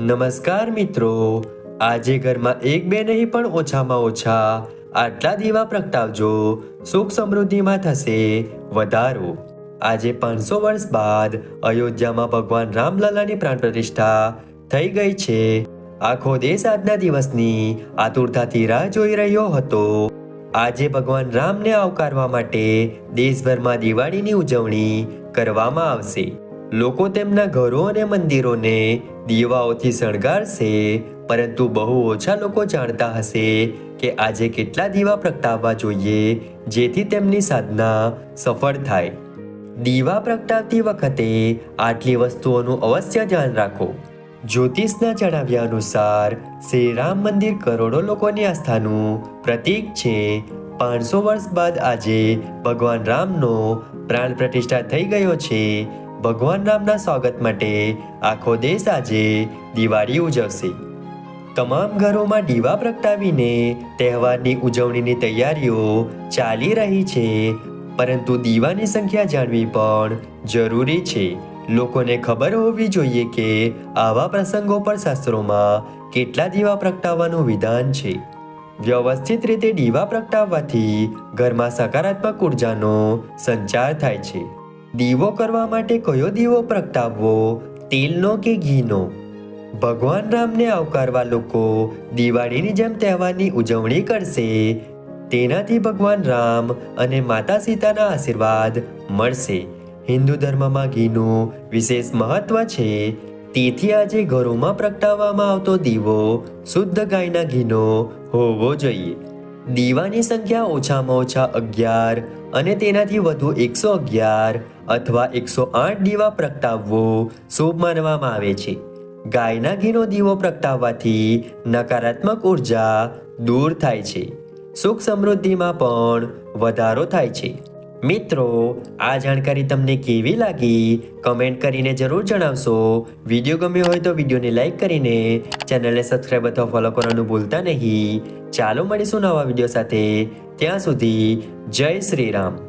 નમસ્કાર મિત્રો. આજે ઘરમાં એક બે નહીં પણ ઓછામાં ઓછા આટલા દીવા પ્રગટાવજો. સુખ સમૃદ્ધિમાં થશે વધારો. આજે પાંચસો વર્ષ બાદ અયોધ્યામાં ભગવાન રામલલાની પ્રાણ પ્રતિષ્ઠા થઈ ગઈ છે. આખો દેશ આજના દિવસની આતુરતાથી રાહ જોઈ રહ્યો હતો. આજે ભગવાન રામને આવકારવા માટે દેશભરમાં દિવાળીની ઉજવણી કરવામાં આવશે. લોકો તેમના ઘરો અને મંદિરોને દીવાઓથી શણગારશે, પરંતુ બહુ ઓછા લોકો જાણતા હશે કે આજે કેટલા દીવા પ્રગટાવવા જોઈએ, જેથી તેમની સાધના સફળ થાય. દીવા પ્રગટાવતી વખતે આટલી વસ્તુઓનું અવશ્ય ધ્યાન રાખો. જ્યોતિષના જણાવ્યા અનુસાર શ્રી રામ મંદિર કરોડો લોકોની આસ્થાનું પ્રતીક છે. પાંચસો વર્ષ બાદ આજે ભગવાન રામનો પ્રાણ પ્રતિષ્ઠા થઈ ગયો છે. ભગવાન રામના સ્વાગત માટે આખો દેશ આજે દિવાળી ઉજવશે. તમામ ઘરોમાં દીવા પ્રગટાવીને તહેવારની ઉજવણીની તૈયારીઓ ચાલી રહી છે, પરંતુ દીવાની સંખ્યા જાણવી પણ જરૂરી છે. લોકોને ખબર હોવી જોઈએ કે આવા પ્રસંગો પર શાસ્ત્રોમાં કેટલા દીવા પ્રગટાવવાનું વિધાન છે. વ્યવસ્થિત રીતે દીવા પ્રગટાવવાથી ઘરમાં સકારાત્મક ઉર્જાનો સંચાર થાય છે. દીવો કરવા માટે કયો દીવો પ્રગટાવવો? તેલનો કે ઘીનો? ભગવાન રામને આવકારવા લોકો દિવાળીની જેમ તહેવારની ઉજવણી કરશે. તેનાથી ભગવાન રામ અને માતા સીતાના આશીર્વાદ મળશે. હિન્દુ ધર્મમાં ઘીનું વિશેષ મહત્વ છે. તેથી આજે ઘરોમાં પ્રગટાવવામાં આવતો દીવો શુદ્ધ ગાયના ઘીનો હોવો જોઈએ. દીવાની સંખ્યા ઓછામાં ઓછા અગિયાર અને તેનાથી વધુ એકસો અગિયાર અથવા એકસો આઠ દીવા પ્રગટાવવો શુભ માનવામાં આવે છે. ગાયના ઘીનો દીવો પ્રગટાવવાથી નકારાત્મક ઊર્જા દૂર થાય છે. સુખ સમૃદ્ધિમાં પણ વધારો થાય છે. મિત્રો, આ જાણકારી તમને કેવી લાગી? કમેન્ટ કરીને જરૂર જણાવશો. વીડિયો ગમ્યો હોય તો વિડીયોને લાઈક કરીને ચેનલને સબસ્ક્રાઈબ અથવા ફોલો કરવાનું ભૂલતા નહીં. ચાલો મળીશું નવા વીડિયો સાથે. ત્યાં સુધી જય શ્રી રામ.